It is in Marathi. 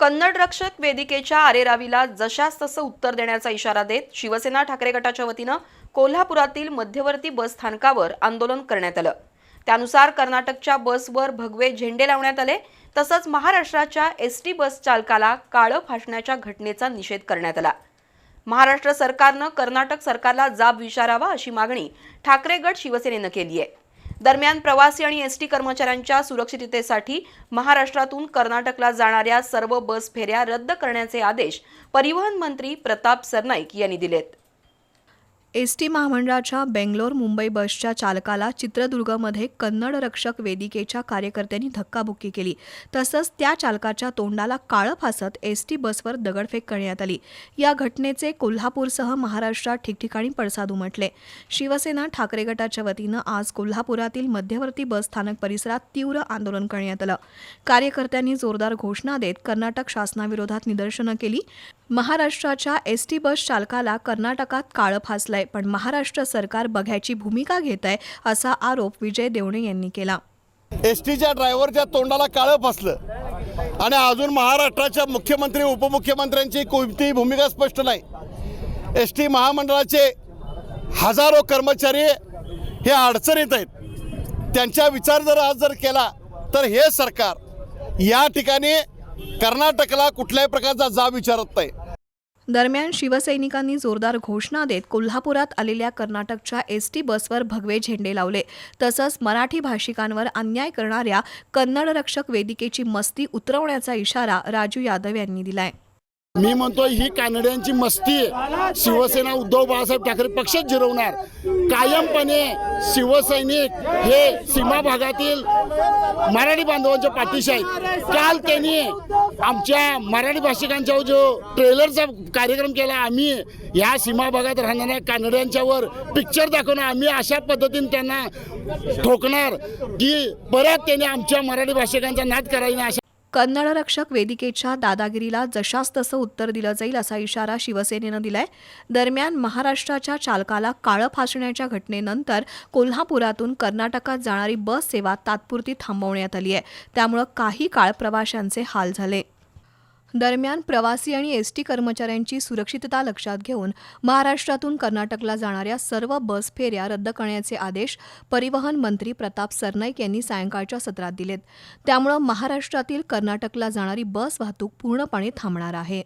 कन्नड रक्षक वेदिकेच्या आरेरावीला जशास तसं उत्तर देण्याचा इशारा देत शिवसेना ठाकरे गटाच्या वतीनं कोल्हापुरातील मध्यवर्ती बस स्थानकावर आंदोलन करण्यात आलं. त्यानुसार कर्नाटकच्या बसवर भगवे झेंडे लावण्यात आले तसंच महाराष्ट्राच्या एस टी बस चालकाला काळं फासण्याच्या घटनेचा निषेध करण्यात आला. महाराष्ट्र सरकारनं कर्नाटक सरकारला जाब विचारावा अशी मागणी ठाकरे गट शिवसेनेनं केली आहे दरम्यान प्रवासी आणि एसटी कर्मचाऱ्यांच्या सुरक्षिततेसाठी महाराष्ट्रातून कर्नाटकला जाणाऱ्या सर्व बस फेऱ्या रद्द करण्याचे आदेश परिवहन मंत्री प्रताप सरनाईक यांनी दिलेत. एस टी महामंडळाच्या बेंगलोर मुंबई बसच्या चालकाला चित्रदुर्गमध्ये कन्नड रक्षक वेदिकेच्या कार्यकर्त्यांनी धक्काबुक्की केली. तसंच त्या चालकाच्या तोंडाला काळं फासत एस टी बसवर दगडफेक करण्यात आली. या घटनेचे कोल्हापूरसह महाराष्ट्रात ठिकठिकाणी पडसाद उमटले. शिवसेना ठाकरे गटाच्या वतीनं आज कोल्हापुरातील मध्यवर्ती बस स्थानक परिसरात तीव्र आंदोलन करण्यात आलं. कार्यकर्त्यांनी जोरदार घोषणा देत कर्नाटक शासनाविरोधात निदर्शनं केली. महाराष्ट्राच्या एस टी बस चालकाला कर्नाटकात काळं फासलंय पण महाराष्ट्र सरकार बघ्याची भूमिका घेत आहे असा आरोप विजय देवणे यांनी केला. एस टीच्या ड्रायव्हरच्या तोंडाला काळं फासलं. आणि अजून महाराष्ट्राच्या मुख्यमंत्री उपमुख्यमंत्र्यांची कोणतीही भूमिका स्पष्ट नाही. एस टी महामंडळाचे हजारो कर्मचारी हे अडचणीत आहेत. त्यांचा विचार जर आज जर केला तर हे सरकार या ठिकाणी कर्नाटकला कुठल्याही प्रकारचा जाब विचारत नाही. दरम्यान शिवसैनिकांनी जोरदार घोषणा देत कोल्हापुरात आलेल्या कर्नाटकच्या एस टी बसवर भगवे झेंडे लावले. तसंच मराठी भाषिकांवर अन्याय करणाऱ्या कन्नड रक्षक वेदिकेची मस्ती उतरवण्याचा इशारा राजू यादव यांनी दिलाय. मी म्हणतोय ही कानड्यांची मस्ती आहे. शिवसेना उद्धव बाळासाहेब ठाकरे पक्षच जिरवणार कायमपणे शिवसैनिक हे सीमा भागातील मराठी बांधवांच्या पाठीशी आहेत काल त्यांनी आमच्या मराठी भाषिकांच्या जो ट्रेलरचा कार्यक्रम केला आम्ही या सीमा भागात राहणाऱ्या कानड्यांच्यावर पिक्चर दाखवणार आम्ही अशा पद्धतीने त्यांना ठोकणार की परत त्यांनी आमच्या मराठी भाषिकांचा नाद करायला अशा कन्नड रक्षक वेदिकेच्या दादागिरीला जशास तसं उत्तर दिलं जाईल असा इशारा शिवसेनेनं दिलाय. दरम्यान महाराष्ट्राच्या चालकाला काळं फासण्याच्या घटनेनंतर कोल्हापुरातून कर्नाटकात जाणारी बस सेवा तात्पुरती थांबवण्यात आली आहे. त्यामुळं काही काळ प्रवाशांचे हाल झाले. दरम्यान प्रवासी आणि एस टी कर्मचाऱ्यांची सुरक्षितता लक्षात घेऊन महाराष्ट्रातून कर्नाटकला जाणाऱ्या सर्व बस फेऱ्या रद्द करण्याचे आदेश परिवहन मंत्री प्रताप सरनाईक यांनी सायंकाळच्या सत्रात दिलेत. त्यामुळं महाराष्ट्रातील कर्नाटकला जाणारी बस वाहतूक पूर्णपणे थांबणार आहे.